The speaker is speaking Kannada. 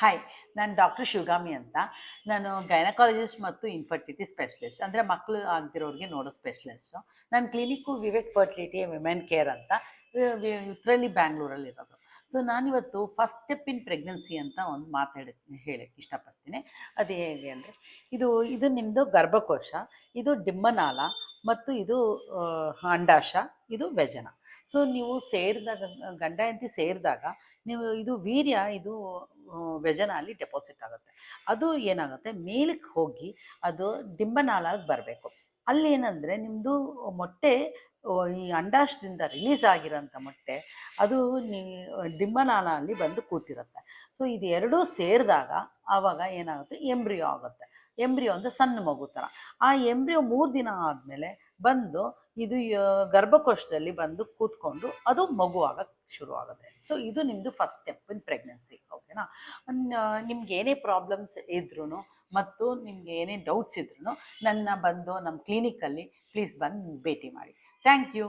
ಹಾಯ್ ನಾನು ಡಾಕ್ಟರ್ ಶಿವಗಾಮಿ ಅಂತ. ನಾನು ಗೈನಕಾಲಜಿಸ್ಟ್ ಮತ್ತು ಇನ್ಫರ್ಟಿಲಿಟಿ ಸ್ಪೆಷಲಿಸ್ಟ್ ಅಂದರೆ ಮಕ್ಕಳು ಆಗದಿರೋರಿಗೆ ನೋಡೋ ಸ್ಪೆಷಲಿಸ್ಟು ನನ್ನ clinic Vivek fertility women care ಅಂತ. ಇದರಲ್ಲಿ ಬ್ಯಾಂಗ್ಳೂರಲ್ಲಿ ಇರೋದು. ಸೊ ನಾನಿವತ್ತು ಫಸ್ಟ್ ಸ್ಟೆಪ್ ಇನ್ ಪ್ರೆಗ್ನೆನ್ಸಿ ಅಂತ ಒಂದು ಮಾತಾಡ ಹೇಳಕ್ಕೆ ಇಷ್ಟಪಡ್ತೀನಿ. ಅದು ಹೇಗೆ ಅಂದರೆ, ಇದು ಇದು ನಿಮ್ಮದು ಗರ್ಭಕೋಶ, ಇದು ಡಿಂಬನಾಳ ಮತ್ತು ಇದು ಅಂಡಾಶ ಇದು ವ್ಯಜನ. ಸೊ ನೀವು ಸೇರಿದಾಗ, ಗಂಡ ಹೆಂಡತಿ ಸೇರಿದಾಗ ನೀವು ಇದು ವೀರ್ಯ, ಇದು ವ್ಯಜನ ಅಲ್ಲಿ ಡೆಪಾಸಿಟ್ ಆಗುತ್ತೆ. ಅದು ಏನಾಗುತ್ತೆ? ಮೇಲಕ್ಕೆ ಹೋಗಿ ಅದು ದಿಂಬನಾಳಾಗಿ ಬರಬೇಕು. ಅಲ್ಲಿ ಏನಂದ್ರೆ ನಿಮ್ಮದು ಮೊಟ್ಟೆ ಈ ಅಂಡಾಶದಿಂದ ರಿಲೀಸ್ ಆಗಿರೋಂಥ ಮೊಟ್ಟೆ, ಅದು ನೀ ಡಿಂಬನಾಳ ಅಲ್ಲಿ ಬಂದು ಕೂತಿರುತ್ತೆ. ಸೊ, ಇದು ಎರಡೂ ಸೇರಿದಾಗ ಆವಾಗ ಏನಾಗುತ್ತೆ? ಎಂಬ್ರಿಯೋ ಆಗುತ್ತೆ. ಎಂಬ್ರಿಯೋ ಅಂದರೆ ಸಣ್ಣ ಮಗು ಥರ. ಆ ಎಂಬ್ರಿಯೋ ಮೂರು ದಿನ ಆದಮೇಲೆ ಬಂದು ಇದು ಗರ್ಭಕೋಶದಲ್ಲಿ ಬಂದು ಕೂತ್ಕೊಂಡು ಅದು ಮಗು ಆಗಕ್ಕೆ ಶುರು ಆಗುತ್ತೆ ಸೊ ಇದು ನಿಮ್ಮದು ಫಸ್ಟ್ ಸ್ಟೆಪ್ ಇನ್ ಪ್ರೆಗ್ನೆನ್ಸಿ ಓಕೆನಾ ನಿಮ್ಗೆ ಏನೇ ಪ್ರಾಬ್ಲಮ್ಸ್ ಇದ್ರೂ ಮತ್ತು ನಿಮ್ಗೆ ಏನೇ ಡೌಟ್ಸ್ ಇದ್ರೂ ನನ್ನ ಬಂದು ನಮ್ಮ ಕ್ಲಿನಿಕಲ್ಲಿ ಪ್ಲೀಸ್ ಬಂದು ಭೇಟಿ ಮಾಡಿ. Thank you